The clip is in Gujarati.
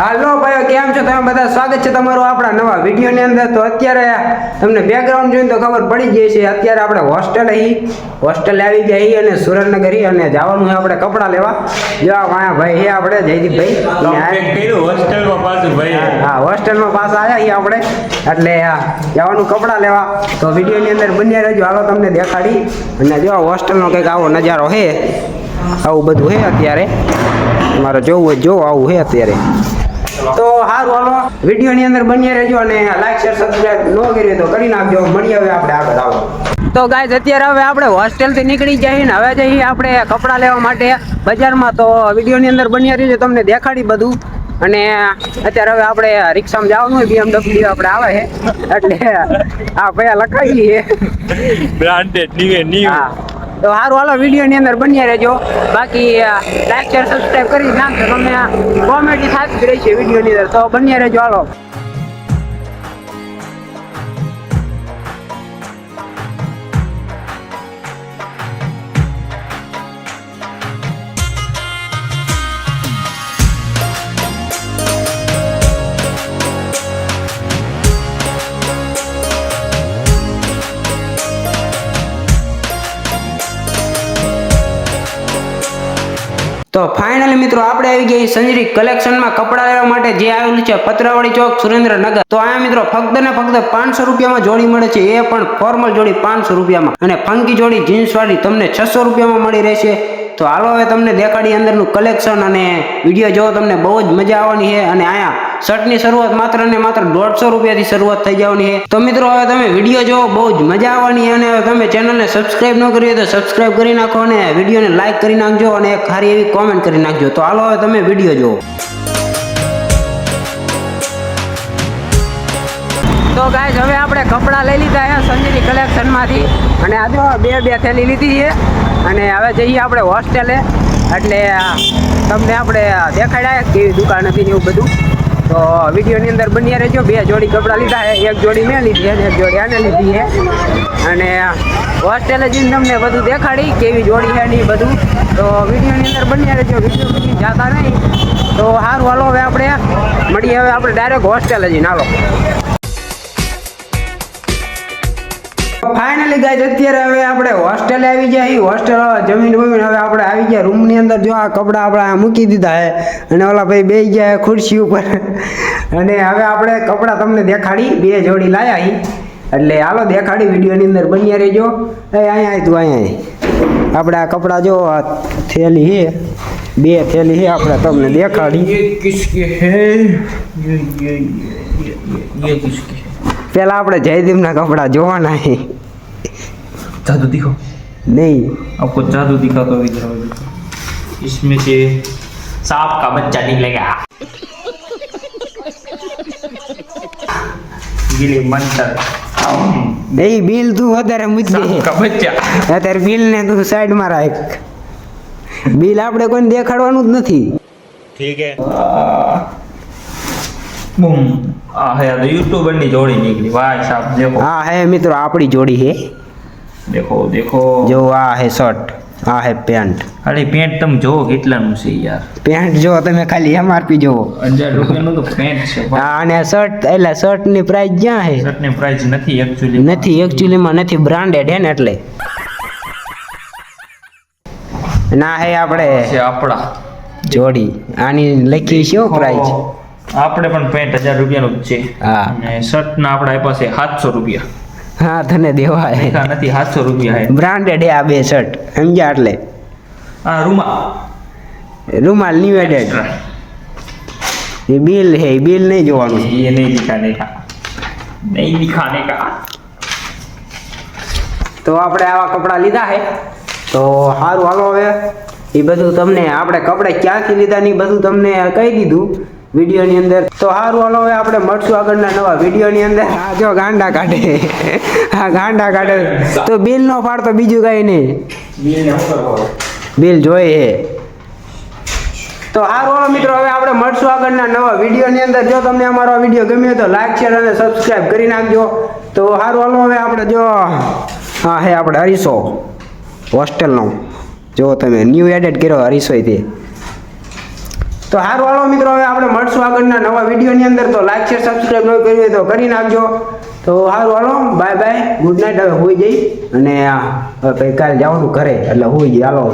હાલો ભાઈઓ કેમ છો? તમે બધા સ્વાગત છે તમારું આપણા નવા વિડીયોની અંદર. તો અત્યારે તમને બેકગ્રાઉન્ડ જોઈને તો ખબર પડી ગઈ છે અત્યારે આપણે હોસ્ટેલ હી. હોસ્ટેલ આવી ગયા હી અને સુરેન્દ્રનગર હી અને જવાનું છે આપણે કપડાં લેવા. જવા વાયા ભાઈ હે આપણે જયદીપભાઈ હોસ્ટેલમાં પાછું ભાઈ. હા હોસ્ટેલમાં પાછા આવ્યા હી આપણે. એટલે જવાનું કપડાં લેવા. તો વિડીયોની અંદર બન્યા રહેજો. હાલો તમને દેખાડી. અને જો હોસ્ટેલનો કંઈક આવો નજારો છે આવું બધું છે અત્યારે. તમારે જોવું હોય જોવો આવું છે અત્યારે. તો સારું હાલો. વિડીયોની અંદર બન્યા રહેજો અને લાઈક શેર સબસ્ક્રાઈબ ન કરી તો કરી નાખજો. મળીએ હવે આપણે આગળ. આવો તો ગાય અત્યારે હવે આપણે હોસ્ટેલથી નીકળી જઈએ ને હવે જઈએ આપણે કપડાં લેવા માટે બજારમાં. તો વિડીયોની અંદર બન્યા રહેજો તમને દેખાડી બધું. અને અત્યારે હવે આપણે રિક્ષામાં જવાનું હોય બીએમડબલ્યુ આપણે આવે છે. એટલે આ પૈસા લખાવી છે. બ્રાન્ડેડ નીવ હા. તો સારું હાલો, વિડીયોની અંદર બન્યા રહેજો. બાકી લાઈક શેર સબસ્ક્રાઈબ કરી નાખજો. તમને કોમેડી સાચી રહી છે વિડીયોની અંદર. તો બન્યા રહેજો, હાલો. તો ફાઇનલી મિત્રો આપણે આવી ગયા સંજરી કલેક્શનમાં કપડાં લેવા માટે, જે આવેલું છે પત્રાવાળી ચોક સુરેન્દ્રનગર. તો આ મિત્રો ફક્ત ને ફક્ત પાંચસો રૂપિયામાં જોડી મળે છે, એ પણ ફોર્મલ જોડી પાંચસો રૂપિયામાં. અને ફંકી જોડી જીન્સ વાળી તમને છસો રૂપિયામાં મળી રહેશે. તો હાલો હવે તમને દેખાડી અંદરનું કલેક્શન અને વીડિયો જોવો, તમને બહુ જ મજા આવવાની છે. અને અહીંયા શર્ટની શરૂઆત માત્ર ને માત્ર દોઢસો રૂપિયાથી શરૂઆત થઈ જવાની છે. તો મિત્રો, હવે તમે વીડિયો જોવો, બહુ જ મજા આવવાની અને હવે તમે ચેનલને સબસ્ક્રાઈબ ન કરી તો સબસ્ક્રાઇબ કરી નાખો અને વિડીયોને લાઇક કરી નાખજો અને એક સારી એવી કોમેન્ટ કરી નાખજો. તો હાલો, હવે તમે વીડિયો જોવો. તો ગાય હવે આપણે કપડાં લઈ લીધા છે સંજયની કલેક્શનમાંથી અને આ જો બે બે થેલી લીધી છે. અને હવે જઈએ આપણે હોસ્ટેલે એટલે તમને આપણે દેખાડ્યા કેવી દુકાન હતી ને એવું બધું. તો વિડીયોની અંદર બન્યા રહેજો. બે જોડી કપડાં લીધા છે. એક જોડી મેં લીધી અને એક જોડી આને લીધી છે. અને હોસ્ટેલે જઈને તમને બધું દેખાડી કેવી જોડી છે ને બધું. તો વિડીયોની અંદર બન્યા રહેજો. વીડિયો બની જાતા નહીં. તો સારું, હાલો હવે આપણે મળીએ. હવે આપણે ડાયરેક્ટ હોસ્ટેલે જઈને હાલો ફાઇનલી ગાઈઝ અત્યારે હવે આપણે હોસ્ટેલ આવી ગયા હોસ્ટેલ જમીન બમીન હવે આપણે આવી ગયા રૂમની અંદર જો આ કપડાં આપણે મૂકી દીધા છે અને ઓલા ભાઈ બે ગયા ખુરશી ઉપર અને હવે આપણે કપડાં તમને દેખાડી બે જોડી લાયા એટલે હાલો દેખાડી વિડીયોની અંદર બન્યા રહેજો એ અહીંયા તું અહીંયા આપણે આ કપડાં જો થેલી છે બે થેલી છે આપણે તમને દેખાડી કિસકે હે કિસકે ये ये किसके है પેલા આપણે જયદીપના કપડાં જોવાના છે जादू दिखो નહીં आपको जादू दिखा तो इधर इसमें से सांप का बच्चा निकलेगा गिली मंत्र નહીં બિલ તું વધારે મૂકી सांप દે का बच्चा અત્યારે બિલ ને તું સાઈડમાં રાખ બિલ આપણે કોઈને દેખાડવાનું જ નથી ठीक है बूम આ હે તો જોડી નીકળી. વાહ સાહેબ મિત્રો આપણી જોડી હે. દેખો દેખો. જો આ હે શર્ટ આ હે પેન્ટ. અરે પેન્ટ તમે જોવો કેટલાનું છે યાર. પેન્ટ જો તમે ખાલી એમઆરપી જોવો હજાર રૂપિયાનું તો પેન્ટ છે હા અને શર્ટ એટલે શર્ટની પ્રાઇસ જ્યાં હે? શર્ટની પ્રાઇસ નથી એક્ચ્યુઅલી નથી એક્ચ્યુઅલી માં નથી બ્રાન્ડેડ હે ને એટલે. ના હે આપણે આપણા. જોડી. આની લખી શું પ્રાઇસ આપણે પણ પેન્ટ હજાર રૂપિયાનું જ છે. હા. અને શર્ટના આપણે આપ્યા છે સાતસો રૂપિયા. હા તને દેવા નથી સાતસો રૂપિયા છે બ્રાન્ડેડ આ બે શર્ટ. સમજ્યા એટલે. હા રૂમાલ. રૂમાલ નિવેડેડ એ બિલ હે બિલ નહીં જોવાનું. એ નહીં દીખાને કા નહીં દીખાને કા તો આપણે આવા કપડાં લીધા છે તો સારું હાલો હવે. એ બધું તમને આપણે કપડાં ક્યાંથી લીધા ને બધું તમને કહી દીધું. વિડીયોની અંદર. તો સારું હાલો હવે આપણે મળશું આગળના નવા વિડીયોની અંદર. હા જો ગાંડા કાઢે. હા ગાંડા કાઢે. તો બિલ નો ફાડ તો બીજું કઈ નહીં. બિલ જોઈએ. તો સારું હાલો મિત્રો હવે આપણે મળશું આગળના નવા વિડીયોની અંદર. જો તમને અમારો વીડિયો ગમ્યો તો લાઈક શેર અને સબસ્ક્રાઈબ કરી નાખજો. તો સારું હાલો હવે આપણે જો હા હે આપણે હરીશો હોસ્ટેલનો. જો તમે ન્યૂ એડેડ કર્યો હરીશોય તે તો સારું વાળો મિત્રો, હવે આપણે મળશું આગળના નવા વિડીયોની અંદર. તો લાઈક શેર સબસ્ક્રાઈબ ન કર્યું હોય તો કરી નાખજો. તો હારું વાળો બાય બાય ગુડ નાઇટ હવે હોઈ જઈ. અને કાલે જવાનું ઘરે, એટલે હોઈ જઈ. હાલો.